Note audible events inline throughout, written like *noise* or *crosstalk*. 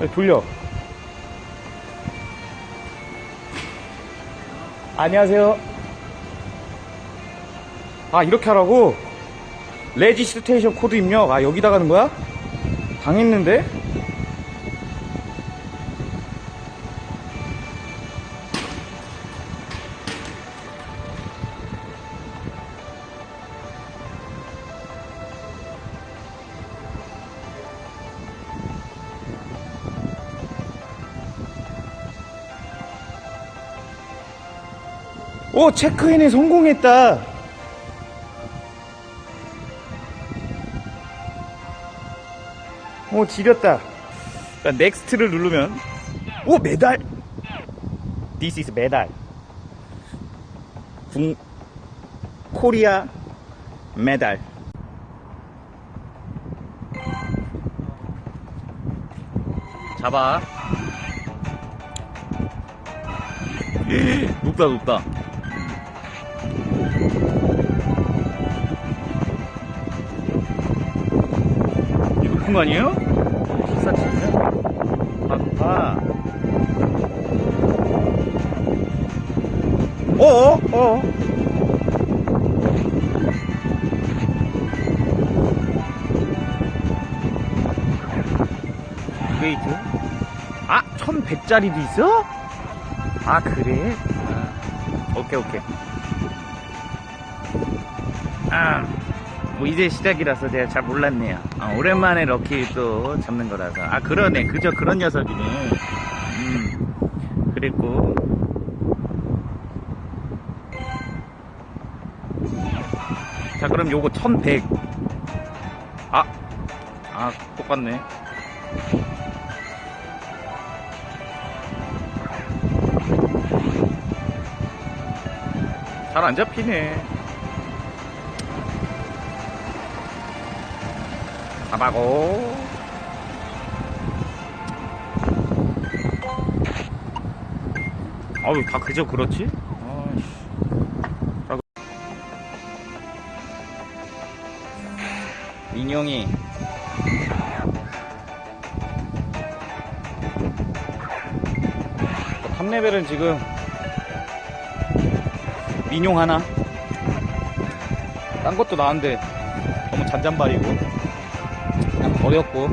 네, 돌려. 안녕하세요. 아, 이렇게 하라고? 레지스테이션 코드 입력. 아, 여기다 가는 거야? 당했는데? 오, 체크인에 성공했다. 오, 지렸다. 자, 넥스트를 누르면, 오, 메달! This is 메달. 국, 코리아 메달. 잡아. *gasps* 높다, 높다. 높은 거 아니에요? 기사치냐? 아, 높아. 어어? 어어? 웨이트? 아, 1100짜리도 있어? 아, 그래? 아, 오케이, 오케이. 아, 뭐 이제 시작이라서 제가 잘 몰랐네요. 아, 오랜만에 럭키 또 잡는 거라서. 아, 그러네. 그저 그런 녀석이네. 음, 그랬고. 자, 그럼 요거 1100. 아, 아, 똑같네. 잘 안 잡히네. 잡아고. 아유, 다 그저 그렇지? 그- 민영이. 탑레벨은 지금 민용 하나. 딴 것도 나왔는데 너무 잔잔바리고. 버렸고.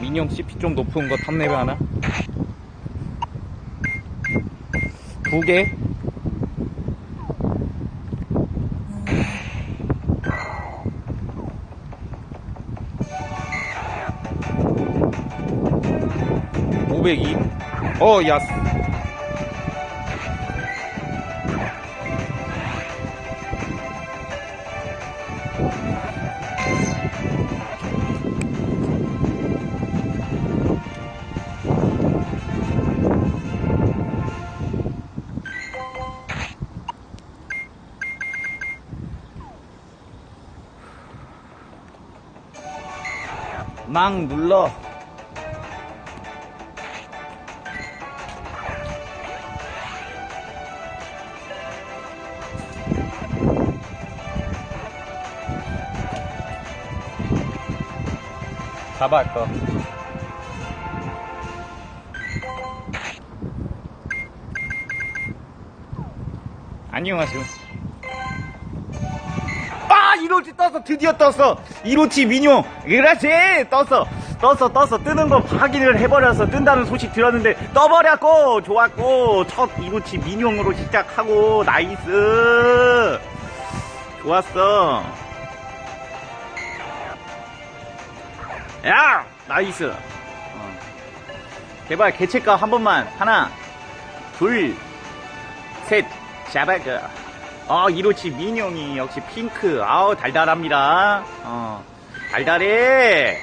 민용 CP 좀 높은 거 탑레벨 하나? 두개? 오백이? 어 야 막 눌러. 잡아 거. 안녕하세요 아 이로치 떴어 드디어 떴어 이로치 민용 그렇지. 떴어 떴어 떴어 뜨는 거 확인을 해버려서 뜬다는 소식 들었는데 떠버렸고 좋았고 첫 이로치 민용으로 시작하고 나이스. 좋았어. 야 나이스. 어. 제발 개체값 한 번만. 하나 둘셋 잡아가 어, 이로치 민용이 역시 핑크. 아우, 달달합니다. 어, 달달해.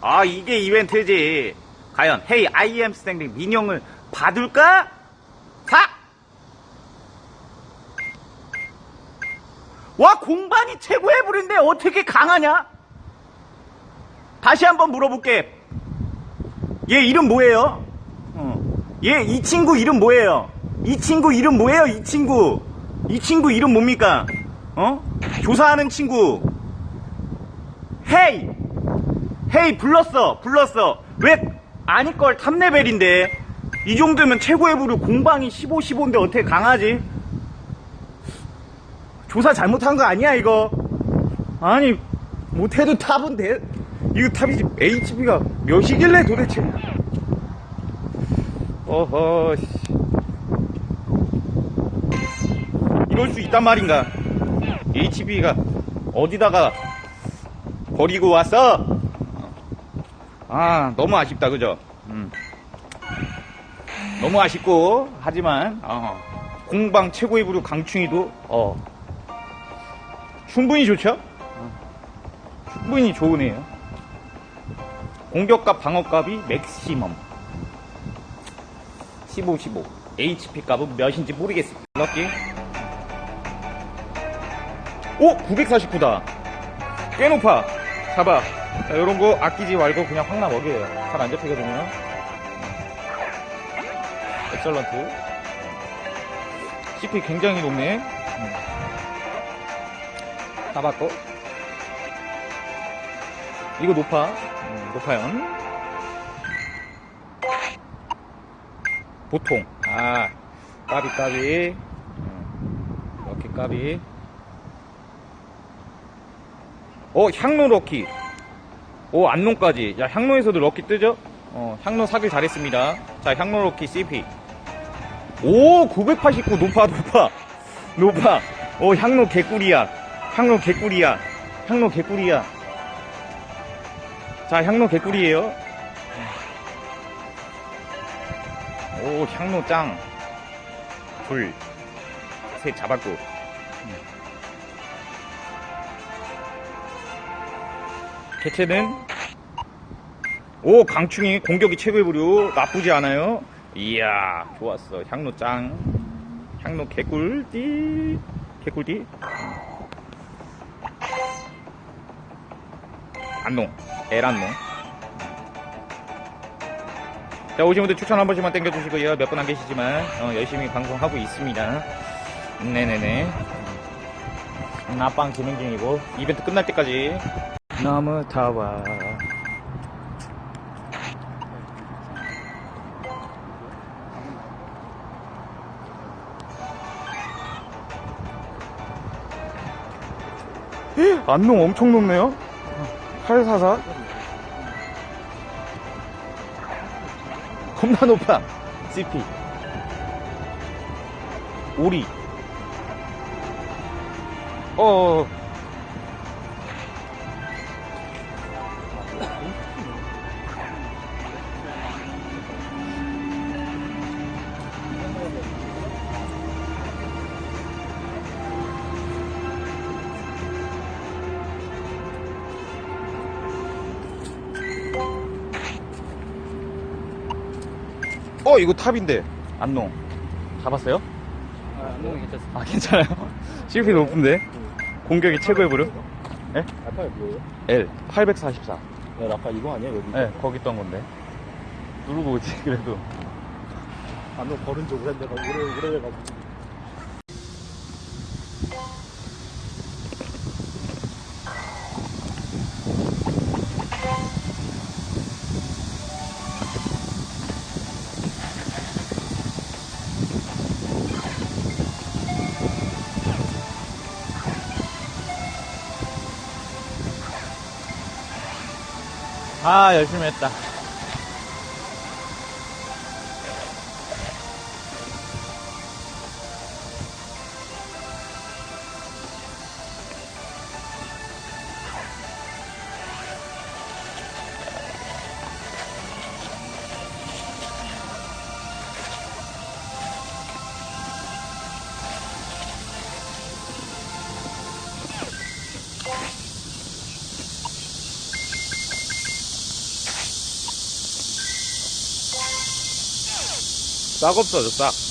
아, 이게 이벤트지. 과연, 헤이, 아이엠 스탠딩 민용을 받을까? 사! 와, 공반이 최고의 불인데 어떻게 강하냐? 다시 한번 물어볼게. 얘 이름 뭐예요? 어. 얘, 이 친구 이름 뭐예요? 이 친구 이름 뭐예요? 이 친구. 이 친구 이름 뭡니까? 어? 조사하는 친구. 헤이! 헤이 불렀어 불렀어 왜 아닐 걸 탑레벨인데 이 정도면 최고의 부류 공방이 15 15인데 어떻게 강하지 조사 잘못한 거 아니야 이거 아니 못해도 탑은 돼 이거 탑이지 HP가 몇이길래 도대체 어허 씨. 이럴 수 있단 말인가? HP가 어디다가 버리고 왔어? 아 너무 아쉽다 그죠? 음. 너무 아쉽고 하지만 어, 공방 최고의 부류 강충이도 어, 충분히 좋죠? 어, 충분히 좋으네요. 공격값 방어값이 맥시멈. 15 15 HP 값은 몇인지 모르겠습니다. 럭키 오 949다. 꽤 높아. 잡아. 자 요런 거 아끼지 말고 그냥 확나 먹여요. 잘 안 잡히거든요 엑설런트. CP 굉장히 높네. 음. 잡았고. 이거 높아. 음, 높아요. 보통. 아 까비 까비. 음, 이렇게 까비 어 향로 럭키. 오 안농까지. 야 향로에서도 럭키 뜨죠? 어 향로 사길 잘했습니다. 자 향로 럭키 CP 오 989 높아 높아 높아 오 향로 개꿀이야. 향로 개꿀이야. 향로 개꿀이야. 자 향로 개꿀이에요. 오 향로 짱. 둘 셋 잡았고 개체는 오 강충이 공격이 최고의 부류 나쁘지 않아요 이야 좋았어 향로 짱 향로 개꿀띠 개꿀띠 안농 에란농 자 오신 분들 추천 한 번씩만 땡겨주시고요 몇 분 안 계시지만 어, 열심히 방송하고 있습니다 네네네 나빵 진행 중이고 이벤트 끝날 때까지 너무 더워. 안농 엄청 높네요? 844 겁나 높아. CP 오리. 어어 이거 탑인데 안농 잡았어요? 아, 너무 괜찮습니다. 아 괜찮아요 *laughs* CP 높은데 공격이 최고의 부류 예? 아까 뭐예요? L 844 야, 아까 이거 아니야, 여기? 예 거기 있던 건데 누르고 오지 그래도 안 넣어 버른 지 오래돼가, 오래, 오래돼가지고. 아 열심히 했다 싹 없어져 싹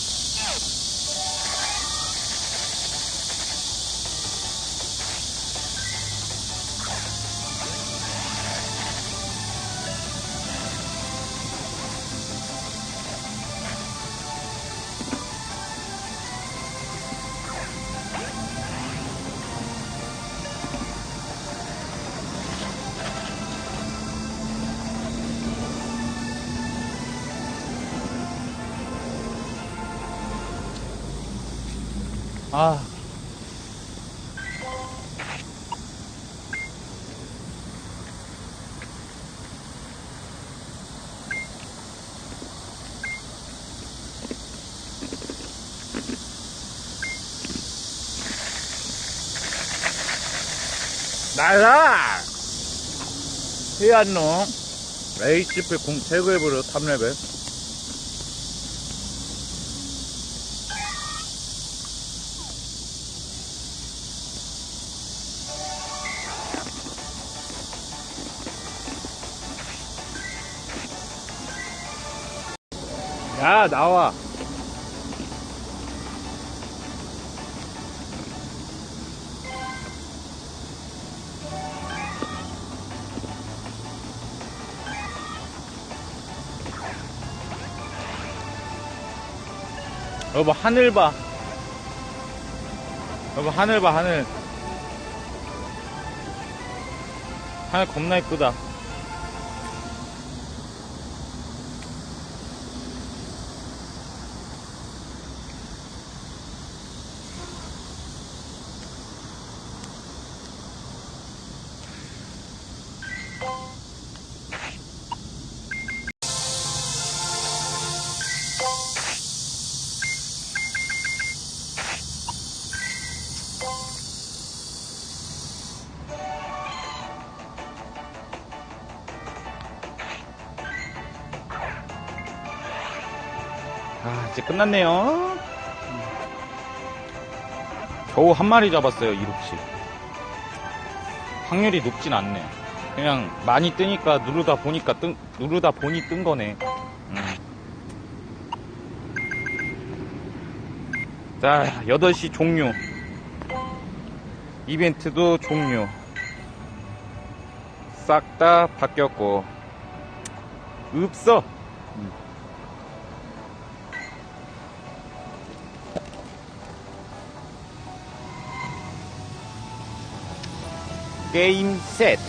아. 날라! 해안농 HP 0 제거해버려 탑레벨 야 나와. 여보 하늘 봐. 여보 하늘 봐 하늘. 하늘 겁나 이쁘다 아 이제 끝났네요. 겨우 한 마리 잡았어요 이륙치 확률이 높진 않네 그냥 많이 뜨니까 누르다 보니까 뜬 누르다 보니 뜬 거네. 음. 자 8시 종료. 이벤트도 종료. 싹 다 바뀌었고. 없어. 게임 셋